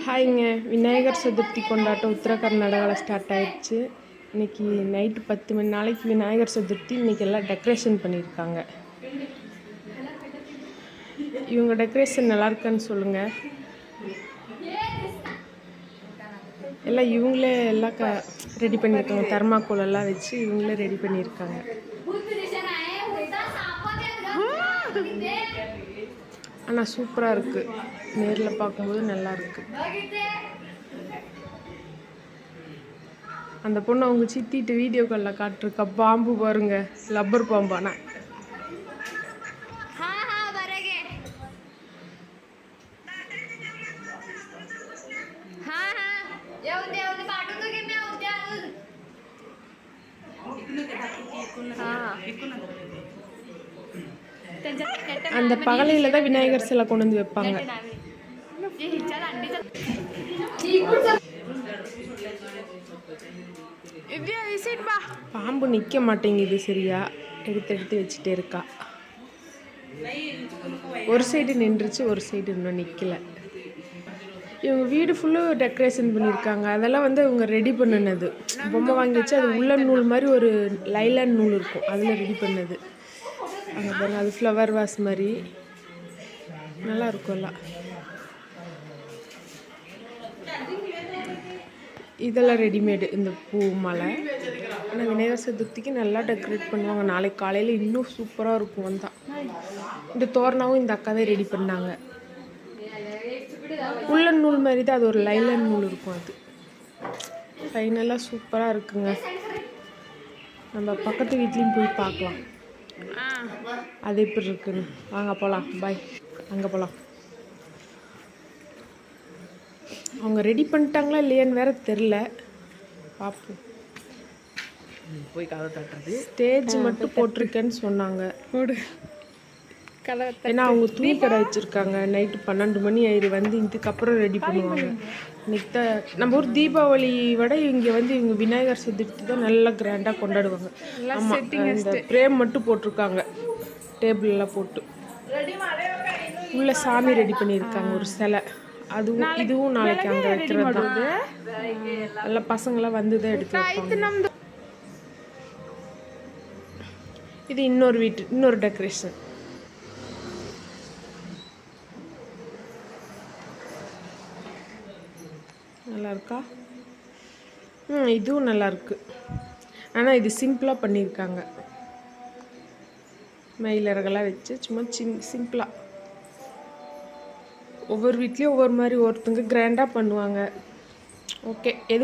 ஹாய்ங்க. விநாயகர் சதுர்த்தி கொண்டாட்டம் உத்தர கர்நாடகாவில் ஸ்டார்ட் ஆயிடுச்சு. இன்னைக்கு நைட்டு பத்து மணி நாளைக்கு விநாயகர் சதுர்த்தி. இன்றைக்கி எல்லாம் டெக்கரேஷன் பண்ணியிருக்காங்க. இவங்க டெக்கரேஷன் நல்லா இருக்கான்னு எல்லாம் இவங்களே எல்லாம் க ரெடி பண்ணியிருக்காங்க. தர்மாக்கோல் எல்லாம் வச்சு இவங்களே ரெடி பண்ணியிருக்காங்க. ஆனால் சூப்பராக இருக்குது நேரில் பார்க்கும்போது நல்லா இருக்கு. அந்த பொண்ணு அவங்க சித்திட்டு வீடியோ காலில் காட்டிருக்கா. பாம்பு பாருங்க. லப்பர் பாம்பானா. हाँ அந்த பகலையில் தான் விநாயகர் சிலை கொண்டு வந்து வைப்பாங்க. பாம்பு நிற்க மாட்டேங்குது சரியா? எடுத்து எடுத்து வச்சுட்டே இருக்கா. ஒரு சைடு நின்றுச்சு ஒரு சைடு இன்னும் நிற்கல இவங்க வீடு ஃபுல்லும் டெக்கரேஷன் பண்ணியிருக்காங்க. அதெல்லாம் வந்து இவங்க ரெடி பண்ணினது. பொம்மை வாங்கி வச்சு அது உள்ள நூல் மாதிரி ஒரு லைலான் நூல் இருக்கும். அதில் ரெடி பண்ணது. அங்கே பாருங்க அது ஃப்ளவர் வாஸ் மாதிரி நல்லா இருக்கும் எல்லாம் இதெல்லாம் ரெடிமேடு இந்த பூ மாலை. ஆனால் விநாயகர் சதுர்த்திக்கு நல்லா டெக்கரேட் பண்ணுவாங்க. நாளைக்கு காலையில் இன்னும் சூப்பராக இருக்கும் வந்தால் இந்த தோரணாவும் இந்த அக்கா தான் ரெடி பண்ணாங்க. உள்ளன் நூல் மாதிரி தான் அது ஒரு லைலன் நூல் இருக்கும் அது. ஃபைனலாக சூப்பராக இருக்குங்க. நம்ம பக்கத்து வீட்லேயும் போய் பார்க்கலாம். அது எப்படி இருக்குன்னு வாங்க போகலாம் பாய் அங்கே போகலாம் அவங்க ரெடி பண்ணிட்டாங்களா இல்லையான்னு வேற தெரில பார்ப்போம் போய் கதை தட்டுறது. ஸ்டேஜ் மட்டும் போட்டிருக்கேன்னு சொன்னாங்க. போடு. ஏன்னா அவங்க துணி கடை வச்சுருக்காங்க. நைட்டு பன்னெண்டு மணி ஆயிரு வந்து இதுக்கப்புறம் ரெடி பண்ணுவாங்க. தான் நம்ம ஊர் தீபாவளி விட இங்கே வந்து இவங்க விநாயகர் சதுர்த்தி தான் நல்லா கிராண்டாக கொண்டாடுவாங்க. ஆமாம் இந்த பிரேம் மட்டும் போட்டிருக்காங்க. டேபிள் எல்லாம் போட்டு. உள்ள சாமி ரெடி பண்ணியிருக்காங்க ஒரு சிலை. அதுவும் இதுவும் நாளைக்கு அங்கே வைக்கிறது தான் நல்ல பசங்களாம் வந்து தான் எடுத்து வைப்பாங்க. இது இன்னொரு வீட்டு இன்னொரு டெக்கரேஷன் நல்லா இருக்கா ம் இதுவும் நல்லாயிருக்கு. ஆனால் இது சிம்பிளாக பண்ணியிருக்காங்க. மயிலறகெல்லாம் வச்சு சும்மா சின் சிம்பிளாக ஒவ்வொரு வீட்லேயும் ஒவ்வொரு மாதிரி ஒருத்தங்க கிராண்டாக பண்ணுவாங்க. ஓகே எது